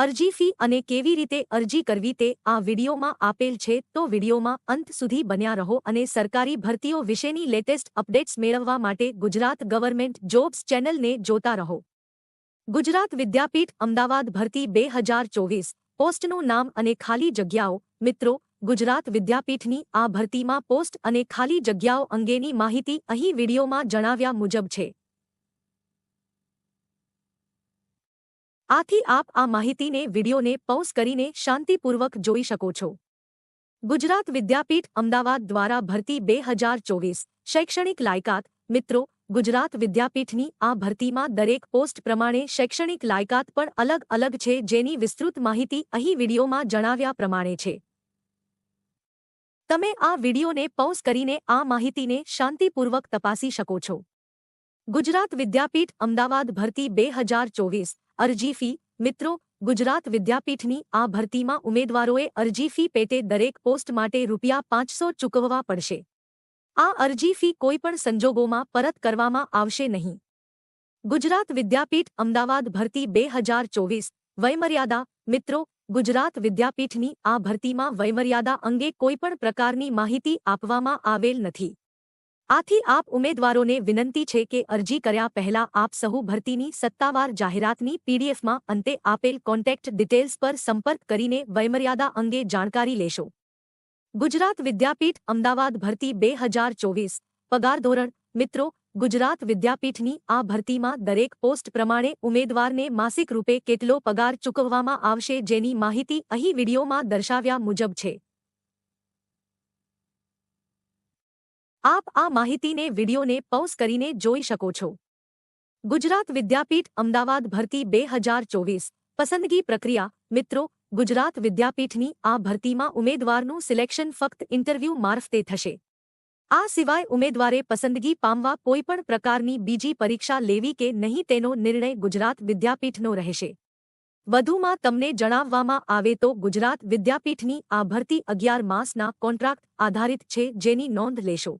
અરજી ફી અને કેવી રીતે અરજી કરવી તે આ વિડીયોમાં આપેલ છે. તો વિડીયોમાં અંત સુધી બન્યા રહો અને સરકારી ભરતીઓ વિશેની લેટેસ્ટ અપડેટ્સ મેળવવા માટે ગુજરાત ગવર્મેન્ટ જોબ્સ ચેનલને જોતા રહો. ગુજરાત વિદ્યાપીઠ અમદાવાદ ભરતી બે હજાર ચોવીસ. પોસ્ટનું નામ અને ખાલી જગ્યાઓ. મિત્રો, ગુજરાત વિદ્યાપીઠની આ ભરતીમાં પોસ્ટ અને ખાલી જગ્યાઓ અંગેની માહિતી અહીં વિડીયોમાં જણાવ્યા મુજબ છે. આથી આપ આ માહિતીને, વિડીયોને પૌસ કરીને શાંતિપૂર્વક જોઈ શકો છો. ગુજરાત વિદ્યાપીઠ અમદાવાદ દ્વારા ભરતી બે હજાર ચોવીસ. શૈક્ષણિક લાયકાત, મિત્રો, ગુજરાત વિદ્યાપીઠની આ ભરતીમાં દરેક પોસ્ટ પ્રમાણે શૈક્ષણિક લાયકાત પણ અલગ અલગ છે જેની વિસ્તૃત માહિતી અહીં વિડીયોમાં જણાવ્યા પ્રમાણે છે. તમે આ વિડીયોને પૌસ કરીને આ માહિતીને શાંતિપૂર્વક તપાસી શકો છો. ગુજરાત વિદ્યાપીઠ અમદાવાદ ભરતી બે હજાર ચોવીસ. અરજી ફી. મિત્રો, ગુજરાત વિદ્યાપીઠની આ ભરતીમાં ઉમેદવારોએ અરજી ફી પેટે દરેક પોસ્ટ માટે રૂપિયા પાંચસો ચૂકવવા પડશે. આ અરજી ફી કોઈપણ સંજોગોમાં પરત કરવામાં આવશે નહીં. ગુજરાત વિદ્યાપીઠ અમદાવાદ ભરતી બે હજાર ચોવીસ. વયમર્યાદા. મિત્રો, ગુજરાત વિદ્યાપીઠની આ ભરતીમાં વયમર્યાદા અંગે કોઈપણ પ્રકારની માહિતી આપવામાં આવેલ નથી. આથી આપ ઉમેદવારોને વિનંતી છે કે અરજી કર્યા પહેલા આપ સહુ ભરતીની સત્તાવાર જાહેરાતની પીડીએફમાં અંતે આપેલ કોન્ટેક્ટ ડિટેલ્સ પર સંપર્ક કરીને વયમર્યાદા અંગે જાણકારી લેશો. ગુજરાત વિદ્યાપીઠ અમદાવાદ ભરતી બે હજાર ચોવીસ. પગાર ધોરણ. મિત્રો, ગુજરાત વિદ્યાપીઠની આ ભરતીમાં દરેક પોસ્ટ પ્રમાણે ઉમેદવારને માસિક રૂપે કેટલો પગાર ચૂકવવામાં આવશે જેની માહિતી અહીં વિડીયોમાં દર્શાવ્યા મુજબ છે. આપ આ માહિતીને વિડીયોને પોઝ કરીને જોઈ શકો છો. ગુજરાત વિદ્યાપીઠ અમદાવાદ ભરતી બે હજાર ચોવીસ. પસંદગી પ્રક્રિયા, મિત્રો, ગુજરાત વિદ્યાપીઠની આ ભરતીમાં ઉમેદવારનું સિલેક્શન ફક્ત ઇન્ટરવ્યૂ મારફતે થશે. આ સિવાય ઉમેદવારે પસંદગી પામવા કોઈપણ પ્રકારની બીજી પરીક્ષા લેવી કે નહીં તેનો નિર્ણય ગુજરાત વિદ્યાપીઠનો રહેશે. વધુમાં તમને જણાવવામાં આવે તો ગુજરાત વિદ્યાપીઠની આ ભરતી અગિયાર માસના કોન્ટ્રાક્ટ આધારિત છે જેની નોંધ લેશો.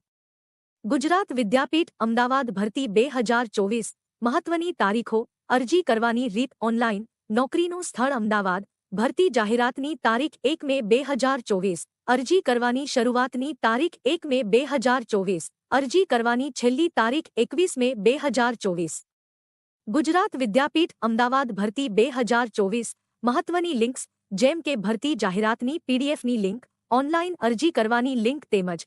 ગુજરાત વિદ્યાપીઠ, અમદાવાદ ભરતી બે હજાર ચોવીસ. મહત્વની તારીખો, અરજી કરવાની રીત ઓનલાઈન નોકરીનું સ્થળ અમદાવાદ. ભરતી જાહેરાતની તારીખ એક મે બે હજાર ચોવીસ. અરજી કરવાની શરૂઆતની તારીખ એક મે બે હજાર ચોવીસ. અરજી કરવાની છેલ્લી તારીખ એકવીસ મે બે હજાર ચોવીસ. ગુજરાત વિદ્યાપીઠ, અમદાવાદ ભરતી બે હજાર ચોવીસ. મહત્વની લિંક્સ જેમ કે ભરતી જાહેરાતની પીડીએફની લિંક ઓનલાઈન અરજી કરવાની લિંક તેમજ